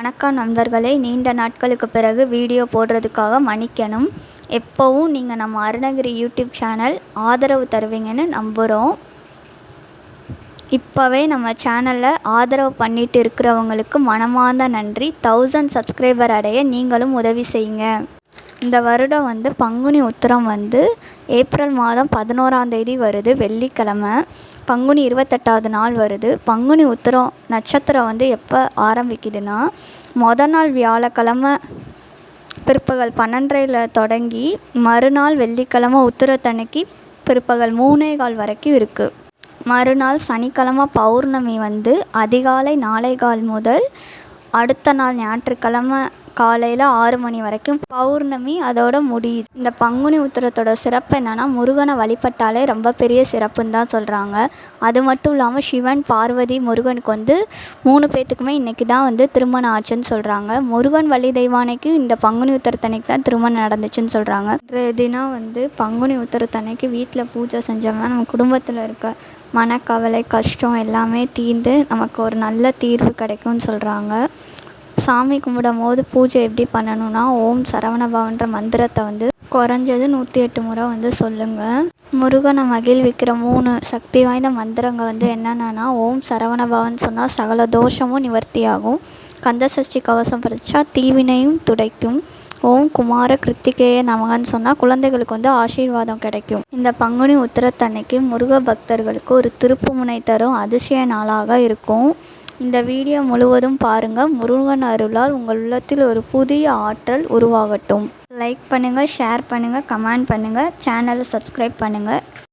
வணக்கம் நண்பர்களே. நீண்ட நாட்களுக்கு பிறகு வீடியோ போடுறதுக்காக மன்னிக்கணும். எப்போவும் நீங்கள் நம்ம அருணகிரி யூடியூப் சேனல் ஆதரவு தருவீங்கன்னு நம்புகிறோம் இப்போவே நம்ம சேனலில் ஆதரவு பண்ணிட்டு இருக்கிறவங்களுக்கு மனமார்ந்த நன்றி. தௌசண்ட் சப்ஸ்கிரைபர் அடைய நீங்களும் உதவி செய்யுங்க. இந்த வருடம் வந்து பங்குனி உத்திரம் வந்து ஏப்ரல் மாதம் பதினோராம் தேதி வருது வெள்ளிக்கிழமை. பங்குனி இருபத்தெட்டாவது நாள் வருது. பங்குனி உத்திரம் நட்சத்திரம் வந்து எப்போ ஆரம்பிக்குதுன்னா மொதல் நாள் வியாழக்கிழமை பிற்பகல் பன்னெண்டரையில் தொடங்கி மறுநாள் வெள்ளிக்கிழமை உத்திரத்தன்னைக்கு பிற்பகல் மூணே கால் வரைக்கும் இருக்குது மறுநாள் சனிக்கிழமை பௌர்ணமி வந்து அதிகாலை நாளை கால் முதல் அடுத்த நாள் ஞாயிற்றுக்கிழமை காலையில் ஆறு மணி வரைக்கும் பௌர்ணமி அதோட முடியுது. இந்த பங்குனி உத்திரத்தோட சிறப்பு என்னென்னா முருகனை வழிபட்டாலே ரொம்ப பெரிய சிறப்புன்னு தான் சொல்கிறாங்க அது மட்டும் இல்லாமல் சிவன் பார்வதி முருகனுக்கு வந்து மூணு பேர்த்துக்குமே இன்றைக்கி தான் வந்து திருமணம் ஆச்சுன்னு சொல்கிறாங்க முருகன் வழி தெய்வானைக்கு இந்த பங்குனி உத்திரத்தனைக்கு தான் திருமணம் நடந்துச்சுன்னு சொல்கிறாங்க இன்றைய தினம் வந்து பங்குனி உத்திரத்தனைக்கு வீட்டில் பூஜை செஞ்சோம்னா நம்ம குடும்பத்தில் இருக்க மனக்கவலை கஷ்டம் எல்லாமே தீர்ந்து நமக்கு ஒரு நல்ல தீர்வு கிடைக்கும்னு சொல்கிறாங்க சாமி கும்பிடும் போது பூஜை எப்படி பண்ணணும்னா ஓம் சரவணபவன்ற மந்திரத்தை வந்து குறைஞ்சது நூற்றி எட்டு முறை வந்து சொல்லுங்கள் முருகனை மகிழ்விக்கிற மூணு சக்தி வாய்ந்த மந்திரங்கள் வந்து என்னென்னா ஓம் சரவணபவன் சொன்னால் சகல தோஷமும் நிவர்த்தியாகும். கந்தசஷ்டி கவசம் படித்தா தீவினையும் துடைக்கும். ஓம் குமார கிருத்திகேய நமகன்னு சொன்னால் குழந்தைகளுக்கு வந்து ஆசீர்வாதம் கிடைக்கும். இந்த பங்குனி உத்திரத்தன்னைக்கு முருக பக்தர்களுக்கு ஒரு திருப்புமுனை தரும் அதிசய நாளாக இருக்கும். இந்த வீடியோ முழுவதும் பாருங்கள் முருகன் அருளால் உங்கள் உள்ளத்தில் ஒரு புதிய ஆற்றல் உருவாகட்டும். லைக் பண்ணுங்கள் ஷேர் பண்ணுங்கள் கமெண்ட் பண்ணுங்கள் சேனலை சப்ஸ்கிரைப் பண்ணுங்கள்